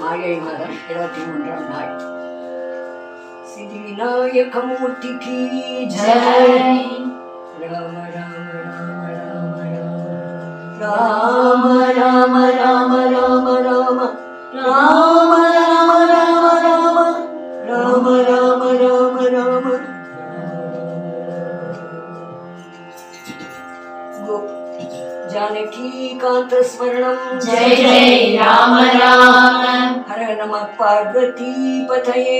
மாழை மாதம் இருபத்தி மூன்றாம் நாள் ஸ்ரீ விநாயகமூர்த்தி கி ஜெய் ராம ராம ராம ராம ராம ராம ராம சரணம். ஜெய ஜெய ராம ராம. ஹர நம பார்வதி பதயே.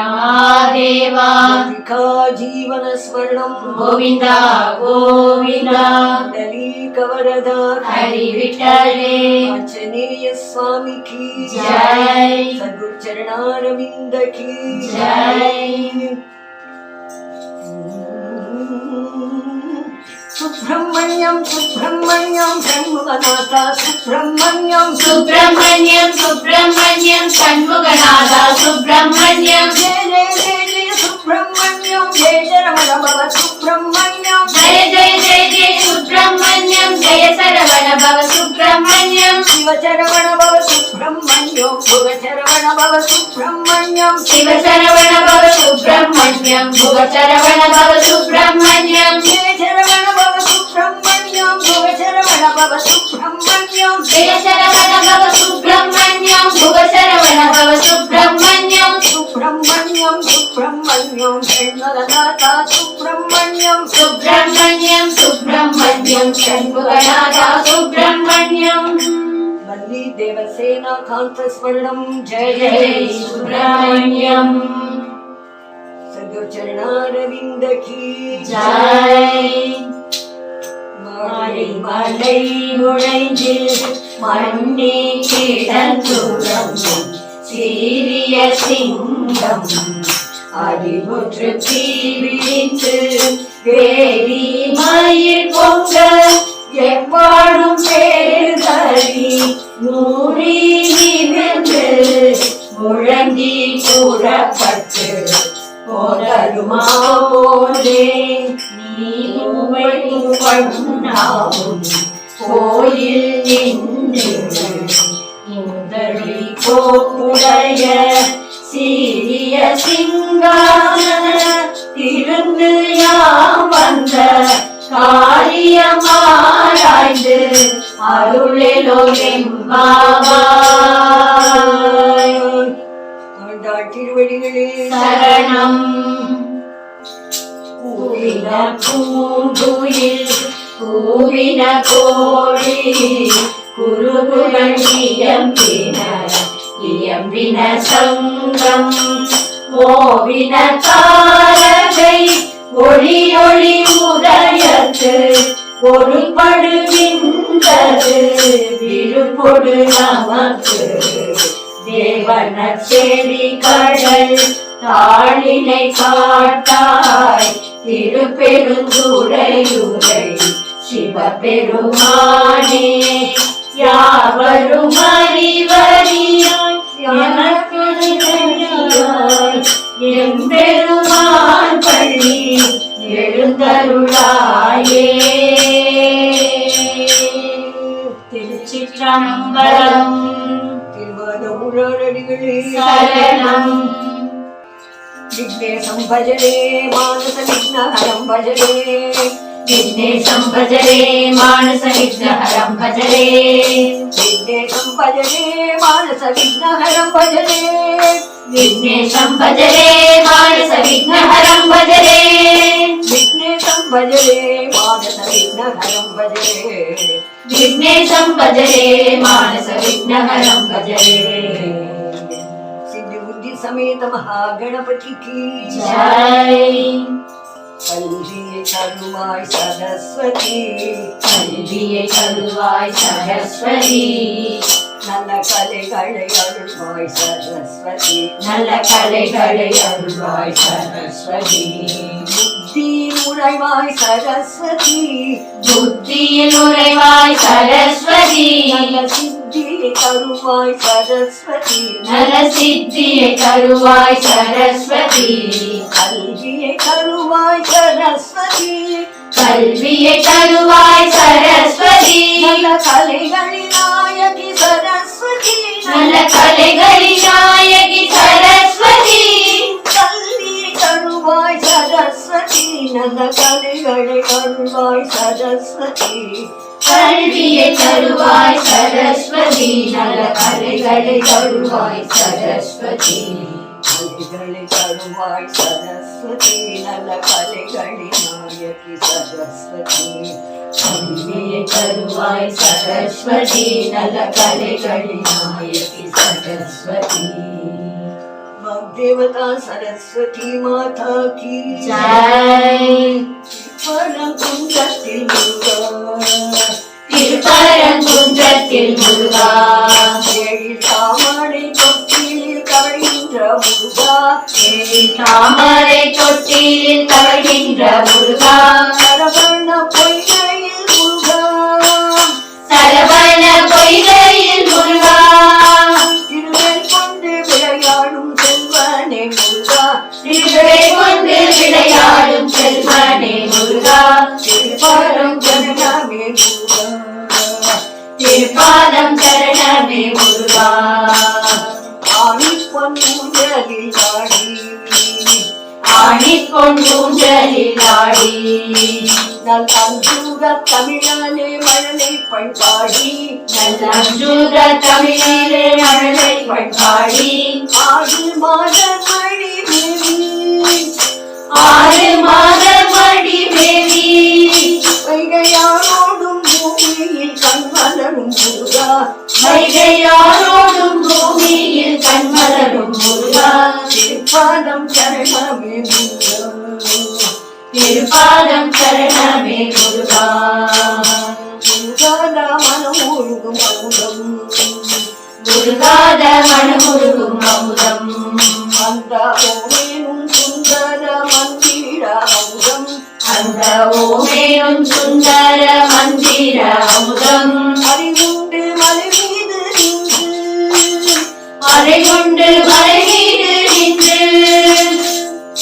மகாதேவா ஜீவன ஸ்மரணம் கோவிந்தா கோவிந்தா கவரத ஹரி விட்டலே ஆஞ்சநேய சுவாமி கி ஜெய் சத்குரு சரணாரவிந்த கி ஜெய் సుబ్రహ్మణ్యం సుబ్రహ్మణ్యం షణ్ముఖనాథ సుబ్రహ్మణ్యం. సుబ్రహ్మణ్యం సుబ్రహ్మణ్యం షణ్ముఖనాథ సుబ్రహ్మణ్యం. సుబ్రహ్మణ్యం. జయ జయ రమణ సుబ్రహ్మణ్యం. జయ జయ జయ జయ సుబ్రహ్మణ్యం. జయ శరవణ భవ భవ సుబ్రహ్మణ్యం. భవ సుబ్రహ్మణ్యం. భవ సుబ్రహ్మణ్యం. భవ సుబ్రహ్మణ్యం. జయ భవ సుబ్రహ్మణ్యం జయ శరవణ భవ సుబ్రహ్మణ్యం. భువ శరవణ భవ సుబ్రహ్మణ్యం సుబ్రహ్మణ్యం సుబ్రహ్మణ్యం జయ மாலை மலை நுழைந்து மண்ணே கிடந்துறங்கும் சீரிய சிங்கம். அறிவுற்று தீவிழித்து வேடி மயில் பொங்க எப்பாடும் பேருதறி நூறி நிமிர்ந்து முழங்கி கூறப்பட்டு போதருமா போலே நீ உமை கோயில் நின்று முதலி கோப்புடைய சீரிய சிங்கான திருந்து யாம் வந்த காரியமாராய்ந்து அருளிலோ திருவடிகளே சரணம். கூவின பூங்குயில் கூவின கோழி குருகுகள் இயம்பின இயம்பின சங்கம் ஓவின தாரகை ஒளி ஒளி உதயத்து பொருள்படுகின்றது விழுப்பொடு நமக்கு தேவன செடி கடல் தாளினை காட்டாய் திருப்பெருந்துரையுரை சிவபெருமானே யாவரும் அறிவறியாய் எனக்கு என் பெருமான் பள்ளி எழுந்தருளாயே. திருச்சிற்றம்பலம் திருவாதூரடிகளே சரணம் விக்னேசம் பஜரே மானச விக்னஹரம் பஜரே विघ्नेशं भजरे विघ्न भजरे। भजरे मानसविघ्नहरं भजरे। विघ्नेशं भजरे मानसविघ्नहरं भजरे। विघ्नेशं भजरे मानसविघ्नहरं भजरे। विघ्नेशं भजरे। भजरे महागणपति की जय। கல்வியை தருவாய் சரஸ்வதி. கல்வியை தருவாய் சரஸ்வதி. நல்ல கலைகளை அருள்வாய் சரஸ்வதி. நல்ல கலைகளை அருள்வாய் சரஸ்வதி. புத்தியில் உறைவாய் சரஸ்வதி. புத்தியில் உறைவாய் சரஸ்வதி. தருவாய் சரஸ்வதி. நல்ல சித்தியை தருவாய் சரஸ்வதி. கல்வி கருவாய் சரஸ்வதி. கல்வியை தருவாய் சரஸ்வதி. நல்ல கலைகளின் நாயகி சரஸ்வதி. நல்ல கலைகளின் நாயகி சரஸ்வதி. கல்வி தருவாய் சரஸ்வதி. நல்ல கலைகளை அருள்வாய் சரஸ்வதி. கல்வியை தருவாய் சரஸ்வதி. நல்ல கலைகளை தருவாய் சரஸ்வதி. ಕವಿಗಳಿ ತರುವಾಯ್ ಸರಸ್ವತಿ ನಲ ಕಲೆಗಳಿ ನಾಯಕಿ ಸರಸ್ವತಿ ಕವಿಯೇ ತರುವಾಯ್ ಸರಸ್ವತಿ ನಲ ಕಲೆಗಳಿ ನಾಯಕಿ ಸರಸ್ವತಿ देवता सरस्वती माता की जय परम कुंजस्तिल मुर्गा फिर परम कुंजस्तिल मुर्गा यही सामने को கவிழ்கின்ற முருகா. தாமரை தொட்டில் தவழ்கின்ற முருகா. சரவண பொய்கையில் முருகா. சரவண பொய்கையில் முருகா. திருவேல் கொண்டு விளையாடும் செல்வனே முருகா. திருவை கொண்டு விளையாடும் செல்வனே முருகா. திருப்பரம் ஜனமே முருகா. திருப்பாதம் ஆணிக் கொண்டூஞ்சலில் நல் அஞ்சூர தமிழாலே மழலை பண்பாடி. நல்லூர தமிழிலே மழலை பண்பாடி. ஆறு மாத மழி மேவி. ஆறு மாத மடி மேவி. வைகையாரோடும் பூமியில் கண்மலரும் முருகா வைகையாரோடும் பூமியில் கண்மலரும் முருகா. திருப்பாதம் சரணமே திருப்பாதம் சரணமே முருகா. முருகாதா மனம் ஒழுகும் அமுதம். முருகாத மனம் மனமுருகும் அமுதம். அந்த ஓமேனும் சுந்தர மந்திர அமுதம். அந்த ஓமேனும் சுந்தர மந்திர அமுதம். அறிவும் கொண்டு மலை மீது நின்று.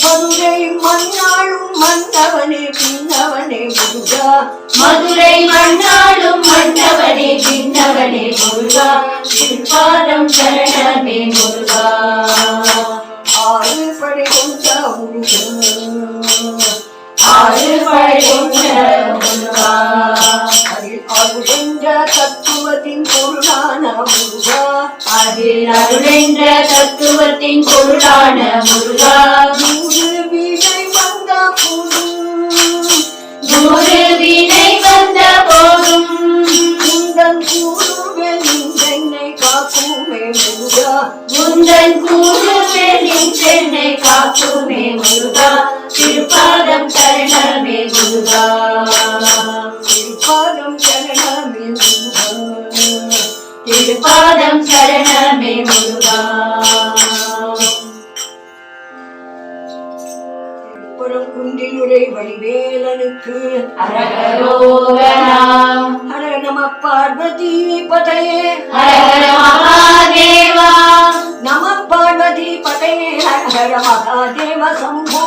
மதுரை மண்ணாளும் மன்னவனே பின்னவனே முருகா. மதுரை மண்ணாளும் மன்னவனே பின்னவனே முருகா. திருப்பாதம் சரணமே முருகா. ஆறு படை கொண்ட முருகா. அருளென்ற தத்துவத்தின் பொருளான முருகா அதில் அருளென்ற தத்துவத்தின் பொருளான முருகா திருப்பாதம் சரணமே முருகா குன்றிலுரை வடிவேலனுக்கு ஹர நம பார்வதி பதையே நம பார்வதி பதையே ஹர ஹர மகாதேவ சம்போ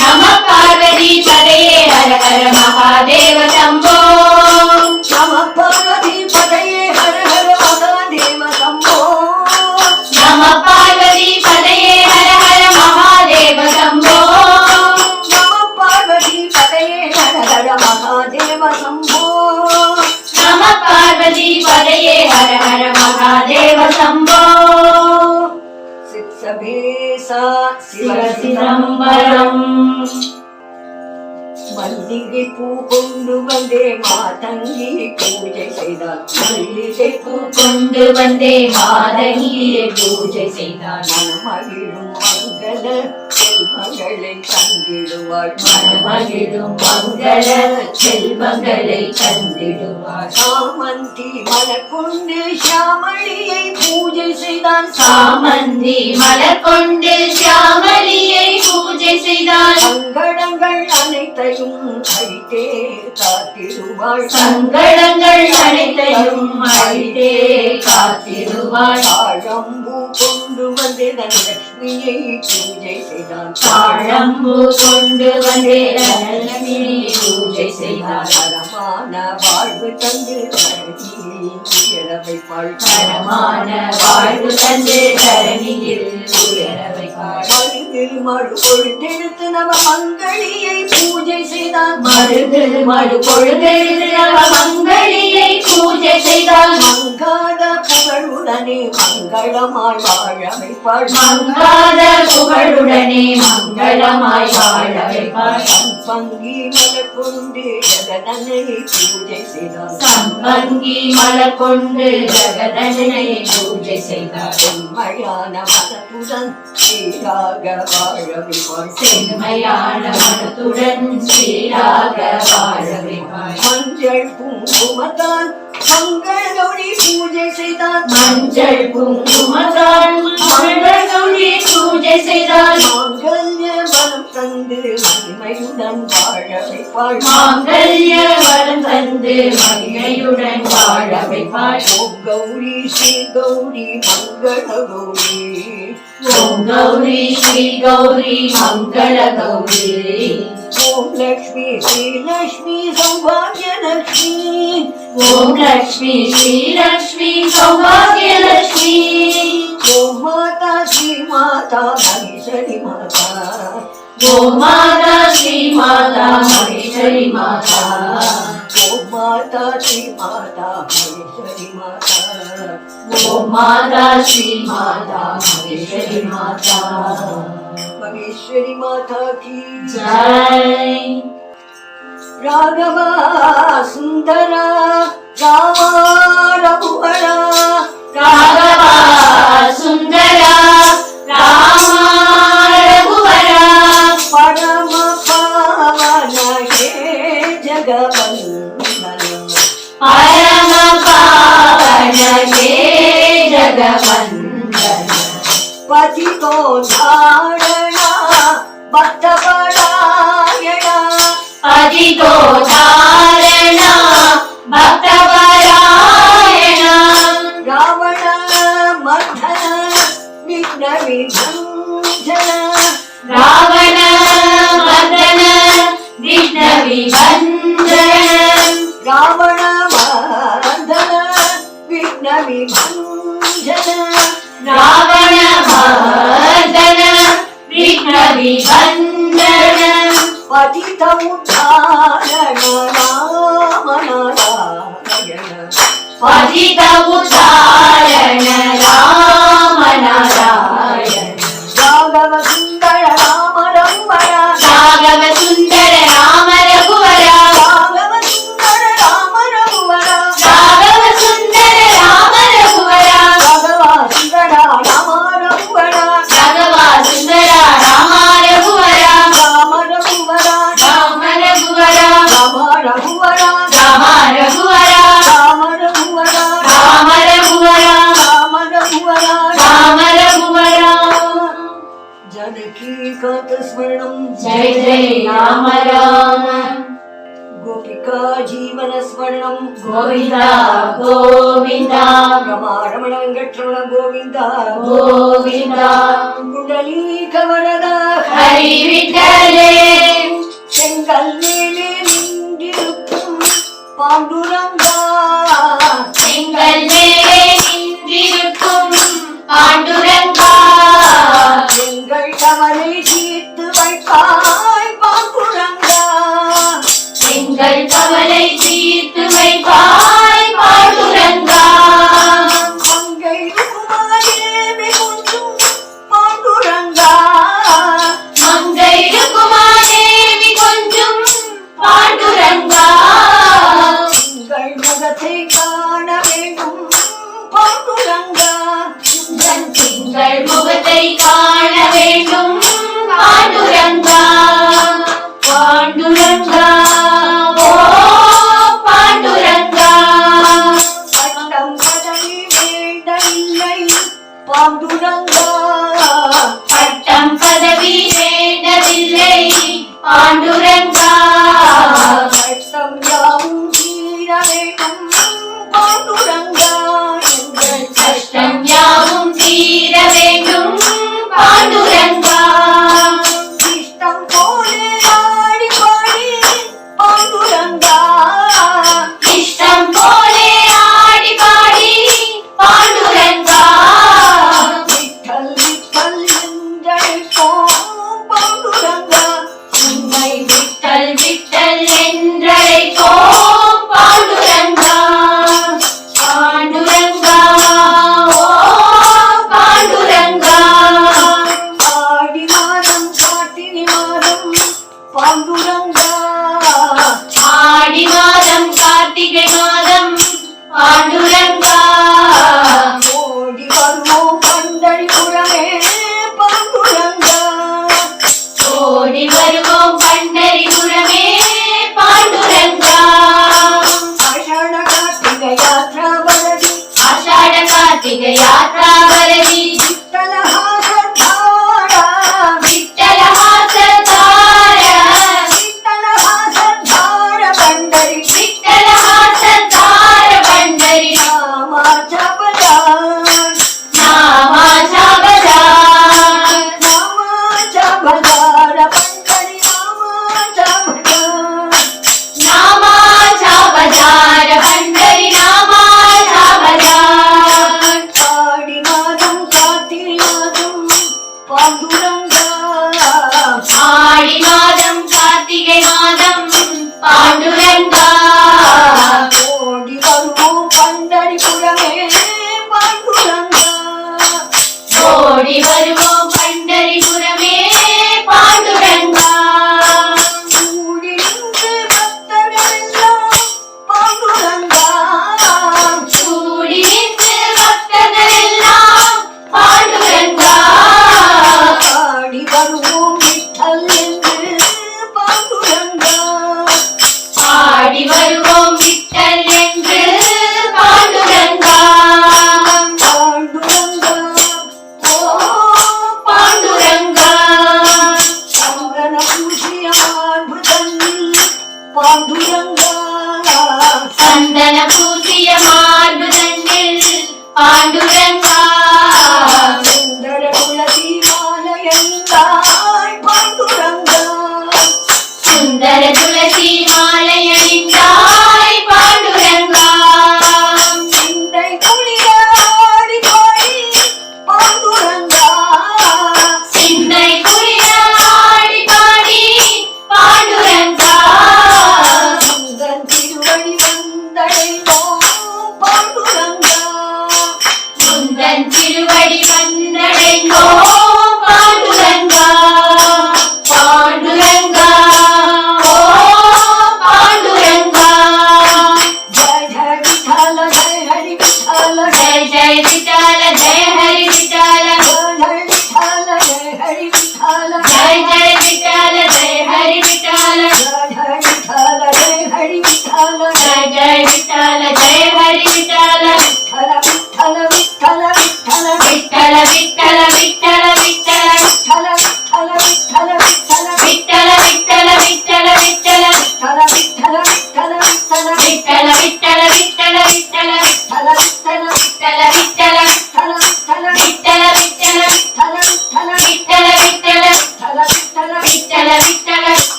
நம பார்வதி பதையே ஹரஹர மகாதேவ சம்போ. பதையே ஹரஹர மகாதேவ சம்போ சித்சபேசா சிவ சிதம்பரம் மல்லிகை பூ கொண்டு வந்தே மாதங்கி பூஜை செய்தார் மல்லிகை பூ கொண்டு வந்தே மாதங்கியை பூஜை செய்தான் மனமகிழும் மங்கள செல்வங்களை தந்திடுவாள் மனமகிழும் மங்கள செல்வங்களை தந்திடுவாள் சாமந்தி மலர் கொண்டு ஷியாமளியை பூஜை செய்தான் சாமந்தி மலர் கொண்டு சியாமலியை பூஜை செய்தான் சங்கடங்கள் அனைத்தையும் அழித்தே காத்திடுவாள் சங்கடங்கள் அனைத்தையும் அழித்தே காத்திடுவாள் தாழம்பூ கொண்டு வந்து தனலட்சுமியை பூஜை செய்தான். தாழம்பூ கொண்டு வந்தே பூஜை செய்தார் வாழ்வு தந்து வைப்பாள் பரமான வாழ்வு தந்து தரணியில் உயர வைப்பாள் மருந்தில் மறு பொழுதெடுத்து நவ மங்களியை பூஜை செய்தான் மருது மறு பொழுதெழுது நவ மங்களியை பூஜை செய்தால் மங்காத புகழுடனே மங்களமாய் வாழ வைப்பாள் மங்காத புகழுடனே மங்களமாய் வாழ வைப்பாள் பங்கி மலர் கொண்டு ஜெகதனை பூஜை செய்தான் சம்பங்கி மலர் கொண்டு கொண்டு ஜெகதனை பூஜை செய்தாலும் மழையான மனத்துடன் சீராக வாழவிப்பாய் செம்மையான மனத்துடன் சீராக வாழவிப்பாய் மஞ்சள் பூங்குமத்தான் मंगळ गौरी पूजे सैदान मंगळ कुंकुमदान मंगळ गौरी पूजे सैदान மாங்கல்ய வரம் தந்து மகிமையுடன் வாழவை பாழ் மாங்கல்ய வரம் தந்து மகிமையுடன் வாழவை பாழ் ஓம் கௌரி ஸ்ரீ கௌரி மங்கள கௌரி ஓம் கௌரி ஸ்ரீ கௌரி மங்கள கௌரி ಓಂ ಲಕ್ಷ್ಮಿ ಶ್ರೀಲಕ್ಷ್ಮಿ ಸೌಭಾಗ್ಯ ಲಕ್ಷ್ಮಿ ಓಂ ಲಕ್ಷ್ಮಿ ಶ್ರೀಲಕ್ಷ್ಮಿ ಸೌಭಾಗ್ಯ ಲಕ್ಷ್ಮಿ ಓಂ ಮಾತಾ ಶ್ರೀ ಮಾತಾ ಮಹೇಶ್ವರಿ ಮಾತಾ ಓಂ ಮಾತಾ ಶ್ರೀ ಮಾತಾ ಮಹೇಶ್ವರಿ ಮಾತಾ ಓಂ ಮಾತಾ ಶ್ರೀ ಮಾತಾ ಮಹೇಶ್ವರಿ ಮಾತಾ ಓಂ ಮಾತಾ ಶ್ರೀ ಮಾತಾ ಮಹೇಶ್ವರಿ ಮಾತಾ राजेश्वरी माता की जय। राघवा सुंदरा रामा रघुवरा। राघवा सुंदरा रामा रघुवरा। परम पावन हे जगवंदन परम पावन हे जगवंदन पतितो धारण ছোট पायण अजित उच्चारण राम नारायण की स्मरणं जय जय राम राम गोपिका जीवनस्मरणं गोविन्दा गोविन्दा रमारमण गक्षण गोविन्दा गोविन्दा कुण्डलीकवरदा हरि विठ्ठले செங்கல் மேலே நின்றிருக்கும் பாண்டுரங்கா செங்கல் மேலே நின்றிருக்கும் பாண்டுரங்கா எங்கள் கவலை தீர்த்து வைப்பாய் பாண்டுரங்கா எங்கள் கவலை தீர்த்து வைப்பாய் பாண்டுரங்கா மங்கை குமாரேவி கொஞ்சும் பாண்டுரங்கா மங்கை குமாரேவி கொஞ்சம் பாண்டுரங்கா எங்கள் முகத்தை காண வேண்டும் திங்கள் முகத்தை காண வேண்டும் பாண்டுரங்கா பாண்டுரங்கா. ஓ பாண்டுரங்கா. பட்டம் பதவி வேண்டவில்லை பாண்டுரங்கா. பட்டம் பதவி வேண்டவில்லை பாண்டுரங்கா. பட்டம் யாவும் தீர வேண்டும் பாண்டுரங்கா. அம்பிகை யாத்ரா வரவி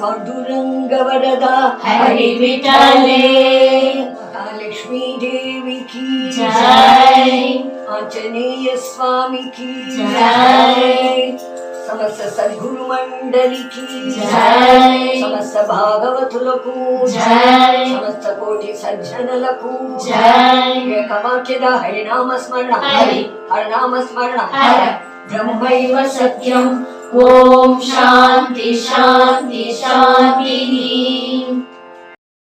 पांडुरंगवरदा हरि विठले महालक्ष्मी देवी की जय। आंजनेय स्वामी की जय। समस्त सद्गुरु मंडली की जय। समस्त भागवतुలకు जय। समस्त कोटि सज्जनలకు जय। ఏకవాక్యద హరి నామ స్మరణ హరి హరి నామ స్మరణ హరి ब्रह्मैव सत्यम् ॐ शान्ति शान्ति शान्तिः